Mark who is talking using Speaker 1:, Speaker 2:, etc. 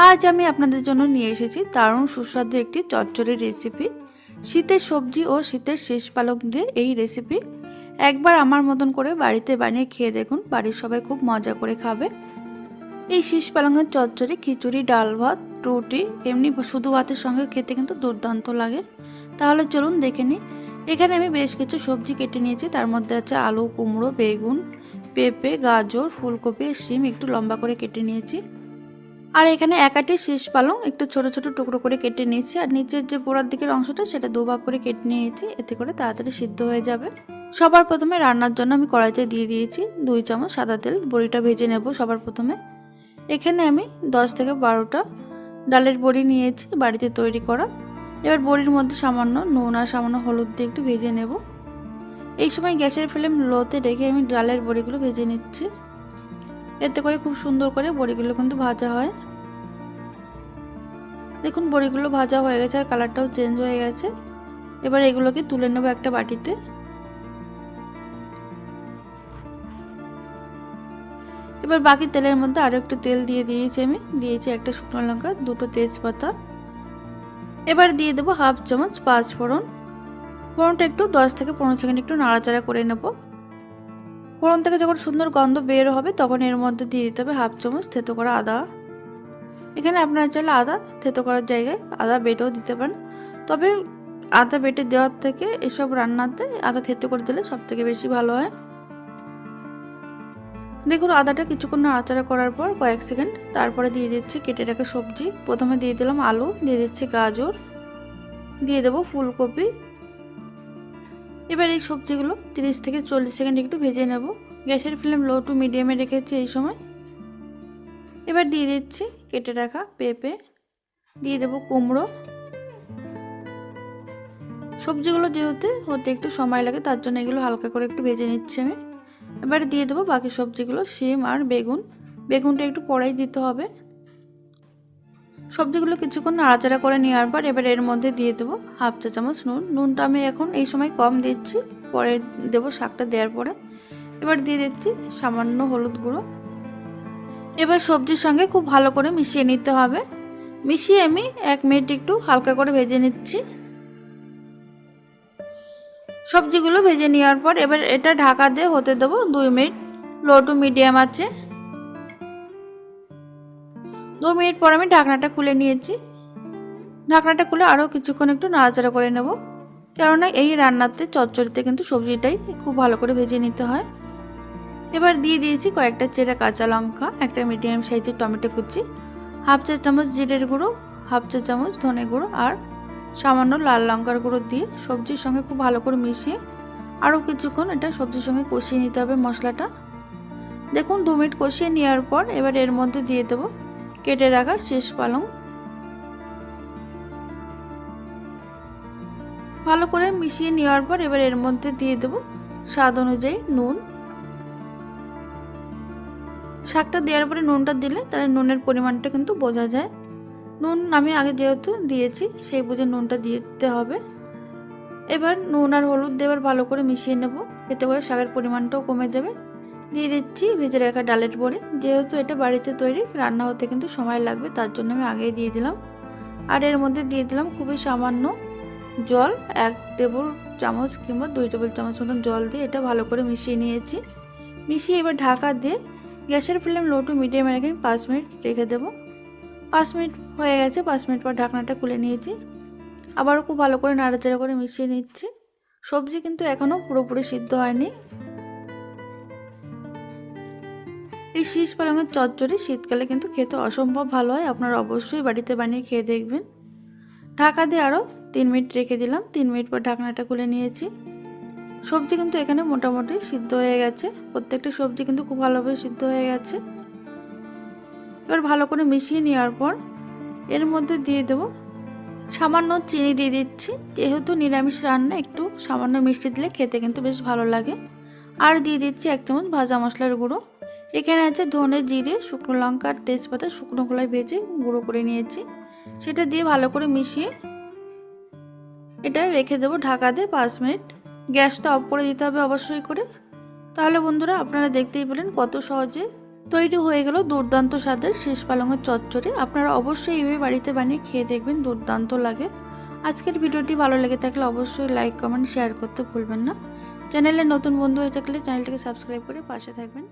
Speaker 1: আজ আমি আপনাদের জন্য নিয়ে এসেছি দারুণ সুস্বাদু একটি চচ্চড়ি রেসিপি শীতের সবজি ও শীতের শেষ পালক দিয়ে এই রেসিপি একবার আমার মতন করে বাড়িতে বানিয়ে খেয়ে দেখুন, বাড়ির সবাই খুব মজা করে খাবে। এই শীষ পালঙের চচ্চড়ি, খিচুড়ি, ডাল ভাত, রুটি, এমনি শুধু ভাতের সঙ্গে খেতে কিন্তু দুর্দান্ত লাগে। তাহলে চলুন দেখে নিই। এখানে আমি বেশ কিছু সবজি কেটে নিয়েছি, তার মধ্যে আছে আলু, কুমড়ো, বেগুন, পেঁপে, গাজর, ফুলকপি, শিম একটু লম্বা করে কেটে নিয়েছি। আর এখানে একাটি শীষ পালং একটু ছোট ছোট টুকরো করে কেটে নিয়েছি। আর নিচের যে গোড়ার দিকের অংশটা সেটা দুভাগ করে কেটে নিয়েছি। এতে করে তাড়াতাড়ি সিদ্ধ হয়ে যাবে। সবার প্রথমে রান্নার জন্য আমি কড়াইতে দিয়ে দিয়েছি দুই চামচ সাদা তেল। বড়িটা ভেজে নেব সবার প্রথমে। এখানে আমি দশ থেকে বারোটা ডালের বড়ি নিয়েছি বাড়িতে তৈরি করা। এবার বড়ির মধ্যে সামান্য নুন আর সামান্য হলুদ দিয়ে একটু ভেজে নেব। এই সময় গ্যাসের ফ্লেম লোতে রেখে আমি ডালের বড়িগুলো ভেজে নিচ্ছি। এতে করে খুব সুন্দর করে বড়িগুলো কিন্তু ভাজা হয়। দেখুন, বড়িগুলো ভাজা হয়ে গেছে আর কালারটাও চেঞ্জ হয়ে গেছে। এবার এগুলোকে তুলে নেব একটা বাটিতে। এবার বাকি তেলের মধ্যে আরও একটু তেল দিয়ে দিয়েছি আমি। দিয়েছি একটা শুকনো লঙ্কা, দুটো তেজপাতা। এবার দিয়ে দেবো হাফ চামচ পাঁচ ফোড়ন। ফোড়নটা একটু দশ থেকে পনেরো সেকেন্ড একটু নাড়াচাড়া করে নেব। ফোড়ন থেকে যখন সুন্দর গন্ধ বের হবে, তখন এর মধ্যে দিয়ে দিতে হবে হাফ চামচ থেতো করা আদা। এখানে আপনারা চাইলে আদা থেতো করার জায়গায় আদা বেটেও দিতে পারেন। তবে আদা বেটে দেওয়ার থেকে এসব রান্নাতে আদা থেতো করে দিলে সব থেকে বেশি ভালো হয়। দেখুন, আদাটা কিছুক্ষণ নাড়াচাড়া করার পর কয়েক সেকেন্ড তারপরে দিয়ে দিচ্ছি কেটে রাখা সবজি। প্রথমে দিয়ে দিলাম আলু, দিয়ে দিচ্ছি গাজর, দিয়ে দেবো ফুলকপি। এবার এই সবজিগুলো তিরিশ থেকে চল্লিশ সেকেন্ড একটু ভেজে নেব। গ্যাসের ফ্লেম লো টু মিডিয়ামে রেখেছি এই সময়। এবার দিয়ে দিচ্ছি কেটে রাখা পেঁপে, দিয়ে দেবো কুমড়ো। সবজিগুলো যেহেতু হতে একটু সময় লাগে, তার জন্য এগুলো হালকা করে একটু ভেজে নিচ্ছি আমি। এবার দিয়ে দেবো বাকি সবজিগুলো, শিম আর বেগুন। বেগুনটা একটু পরেই দিতে হবে। সবজিগুলো কিছুক্ষণ নাড়াচাড়া করে নেওয়ার পর এবার এর মধ্যে দিয়ে দেবো হাফ চা চামচ নুন। নুনটা আমি এখন এই সময় কম দিচ্ছি, পরে দেবো শাকটা দেওয়ার পরে। এবার দিয়ে দিচ্ছি সামান্য হলুদ গুঁড়ো। এবার সবজির সঙ্গে খুব ভালো করে মিশিয়ে নিতে হবে। মিশিয়ে আমি এক মিনিট একটু হালকা করে ভেজে নিচ্ছি। সবজিগুলো ভেজে নেওয়ার পর এবার এটা ঢাকা দিয়ে হতে দেবো দুই মিনিট। লো টু মিডিয়াম আছে। দু মিনিট পর আমি ঢাকনাটা খুলে নিয়েছি। ঢাকনাটা খুলে আরও কিছুক্ষণ একটু নাড়াচাড়া করে নেব। কেননা এই রান্নাতে চচ্চড়িতে কিন্তু সবজিটাই খুব ভালো করে ভেজে নিতে হয়। এবার দিয়ে দিয়েছি কয়েকটা চেরা কাঁচা লঙ্কা, একটা মিডিয়াম সাইজের টমেটো কুচি, হাফ চা চামচ জিরের গুঁড়ো, হাফ চা চামচ ধনে গুঁড়ো আর সামান্য লাল লঙ্কার গুঁড়ো দিয়ে সবজির সঙ্গে খুব ভালো করে মিশিয়ে আরও কিছুক্ষণ এটা সবজির সঙ্গে কষিয়ে নিতে হবে মশলাটা। দেখুন, দু মিনিট কষিয়ে নেওয়ার পর এবার এর মধ্যে দিয়ে দেবো কেটে রাখা শেষ পালং। ভালো করে মিশিয়ে নেওয়ার পর এবার এর মধ্যে দিয়ে দেবো স্বাদ অনুযায়ী নুন শাকটা দেওয়ার পরে নুনটা দিলে তাহলে নুনের পরিমাণটা কিন্তু বোঝা যায়। নুন আমি আগে যেহেতু দিয়েছি, সেই বুঝে নুনটা দিতে হবে। এবার নুন আর হলুদ দেবার ভালো করে মিশিয়ে নেব, এতে করে শাকের পরিমাণটাও কমে যাবে। দিয়ে দিচ্ছি ভেজে রাখা ডালের বড়ি। যেহেতু এটা বাড়িতে তৈরি, রান্না হতে কিন্তু সময় লাগবে, তার জন্য আমি আগেই দিয়ে দিলাম। আর এর মধ্যে দিয়ে দিলাম খুবই সামান্য জল, এক টেবিল চামচ কিংবা দুই টেবিল চামচ মতন জল দিয়ে এটা ভালো করে মিশিয়ে নিয়েছি। মিশিয়ে এবার ঢাকা দিয়ে গ্যাসের ফ্লেম লো টু মিডিয়ামে রেখে আমি পাঁচ মিনিট রেখে দেবো। পাঁচ মিনিট হয়ে গেছে, পাঁচ মিনিট পর ঢাকনাটা খুলে নিয়েছি। আবারও খুব ভালো করে নাড়াচাড়া করে মিশিয়ে নিচ্ছি। সবজি কিন্তু এখনও পুরোপুরি সিদ্ধ হয়নি। এই শীষ পালঙের চচ্চড়ি শীতকালে কিন্তু খেতে অসম্ভব ভালো হয়, আপনারা অবশ্যই বাড়িতে বানিয়ে খেয়ে দেখবেন। ঢাকা দিয়ে আরও তিন মিনিট রেখে দিলাম, তিন মিনিট পর ঢাকনাটা খুলে নিয়েছি। সবজি কিন্তু এখানে মোটামুটি সিদ্ধ হয়ে গেছে। প্রত্যেকটা সবজি কিন্তু খুব ভালোভাবে সিদ্ধ হয়ে গেছে। এবার ভালো করে মিশিয়ে নেওয়ার পর এর মধ্যে দিয়ে দেবো সামান্য চিনি দিয়ে দিচ্ছি। যেহেতু নিরামিষ রান্না, একটু সামান্য মিষ্টি দিলে খেতে কিন্তু বেশ ভালো লাগে। আর দিয়ে দিচ্ছি এক চামচ ভাজা মশলার গুঁড়ো। এখানে আছে ধনে জিরে, শুকনো লঙ্কা আর তেজপাতা, শুকনো গোলায় ভেজে গুঁড়ো করে নিয়েছি। সেটা দিয়ে ভালো করে মিশিয়ে এটা রেখে দেবো ঢাকা দিয়ে পাঁচ মিনিট। গ্যাসটা অফ করে দিতে হবে অবশ্যই করে। তাহলে বন্ধুরা আপনারা দেখতেই পেলেন কত সহজে তৈরি হয়ে গেল দুর্দান্ত স্বাদের শেষ পালঙের চচ্চড়ি। আপনারা অবশ্যই এইভাবে বাড়িতে বানিয়ে খেয়ে দেখবেন, দুর্দান্ত লাগে। আজকের ভিডিওটি ভালো লেগে থাকলে অবশ্যই লাইক কমেন্ট শেয়ার করতে ভুলবেন না। চ্যানেলে নতুন বন্ধু হয়ে থাকলে চ্যানেলটিকে সাবস্ক্রাইব করে পাশে থাকবেন।